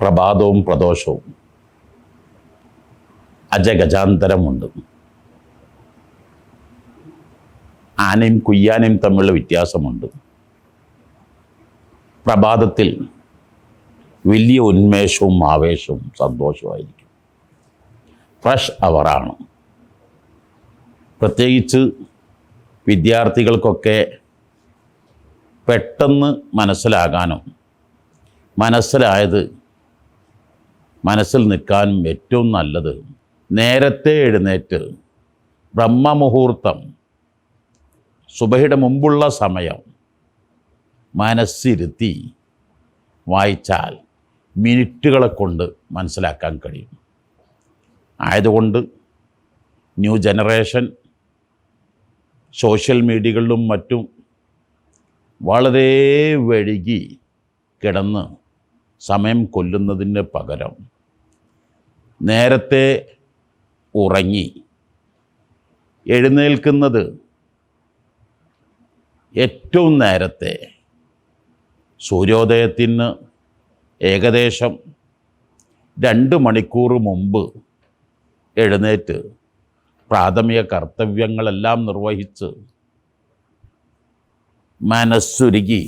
പ്രഭാതവും പ്രദോഷവും. അജഗജാന്തരമുണ്ട്. ആനയും കുയ്യാനയും തമ്മിലുള്ള വ്യത്യാസമുണ്ട്. പ്രഭാതത്തിൽ വലിയ ഉന്മേഷവും ആവേശവും സന്തോഷവുമായിരിക്കും. ഫ്രഷ് അവറാണ്. പ്രത്യേകിച്ച് വിദ്യാർത്ഥികൾക്കൊക്കെ പെട്ടെന്ന് മനസ്സിലാകാനും മനസ്സിലായത് മനസ്സിൽ നിൽക്കാനും ഏറ്റവും നല്ലത്. നേരത്തെ എഴുന്നേറ്റ് ബ്രഹ്മമുഹൂർത്തം സുബഹയുടെ മുമ്പുള്ള സമയം മനസ്സിരുത്തി വായിച്ചാൽ മിനിറ്റുകളെ കൊണ്ട് മനസ്സിലാക്കാൻ കഴിയും. ആയതുകൊണ്ട് ന്യൂ ജനറേഷൻ സോഷ്യൽ മീഡിയകളിലും മറ്റും വളരെ വഴുകി കിടന്ന് സമയം കൊല്ലുന്നതിന് പകരം നേരത്തെ ഉറങ്ങി. എഴുന്നേൽക്കുന്നത് ഏറ്റവും നേരത്തെ. സൂര്യോദയത്തിന് ഏകദേശം രണ്ട് മണിക്കൂർ മുമ്പ് എഴുന്നേറ്റ് പ്രാഥമിക കർത്തവ്യങ്ങളെല്ലാം നിർവഹിച്ച് മനസ്സുരുകി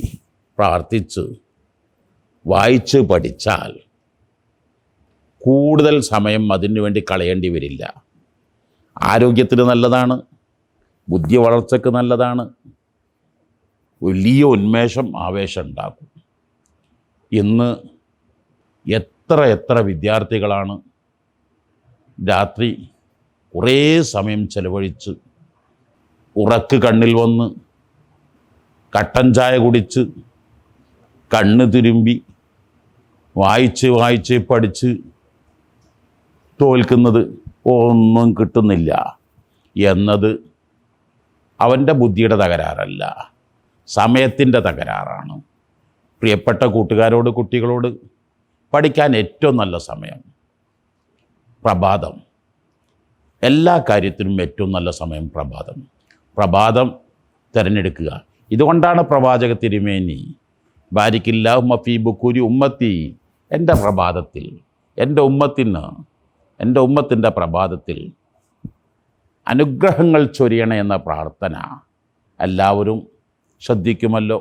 പ്രാർത്ഥിച്ച് വായിച്ച് പഠിച്ചാൽ കൂടുതൽ സമയം അതിനു വേണ്ടി കളയേണ്ടി വരില്ല. ആരോഗ്യത്തിന് നല്ലതാണ്. ബുദ്ധി വളർച്ചയ്ക്ക് നല്ലതാണ്. വലിയ ഉന്മേഷം ആവേശം ഉണ്ടാക്കും. ഇന്ന് എത്ര എത്ര വിദ്യാർത്ഥികളാണ് രാത്രി കുറേ സമയം ചെലവഴിച്ച് ഉറക്ക് കണ്ണിൽ വന്ന് കട്ടൻ ചായ കുടിച്ച് കണ്ണ് തിരുമ്പി വായിച്ച് വായിച്ച് പഠിച്ച് തോൽക്കുന്നത് ഒന്നും കിട്ടുന്നില്ല എന്നത് അവന്റെ ബുദ്ധിയുടെ തകരാറല്ല സമയത്തിന്റെ തകരാറാണ്. പ്രിയപ്പെട്ട കൂട്ടുകാരോട് കുട്ടികളോട് പഠിക്കാൻ ഏറ്റവും നല്ല സമയം പ്രഭാതം. എല്ലാ കാര്യത്തിനും ഏറ്റവും നല്ല സമയം പ്രഭാതം. പ്രഭാതം തിരഞ്ഞെടുക്കുക. ഇതുകൊണ്ടാണ് പ്രവാചക തിരുമേനി ബാരിക്കില്ല മഫി ബുക്കൂരി ഉമ്മത്തി എന്റെ പ്രഭാതത്തിൽ എന്റെ ഉമ്മത്തിന് എന്റെ ഉമ്മത്തിന്റെ പ്രഭാതത്തിൽ അനുഗ്രഹങ്ങൾ ചൊരിയണ എന്ന പ്രാർത്ഥന എല്ലാവരും ശ്രദ്ധിക്കുമല്ലോ.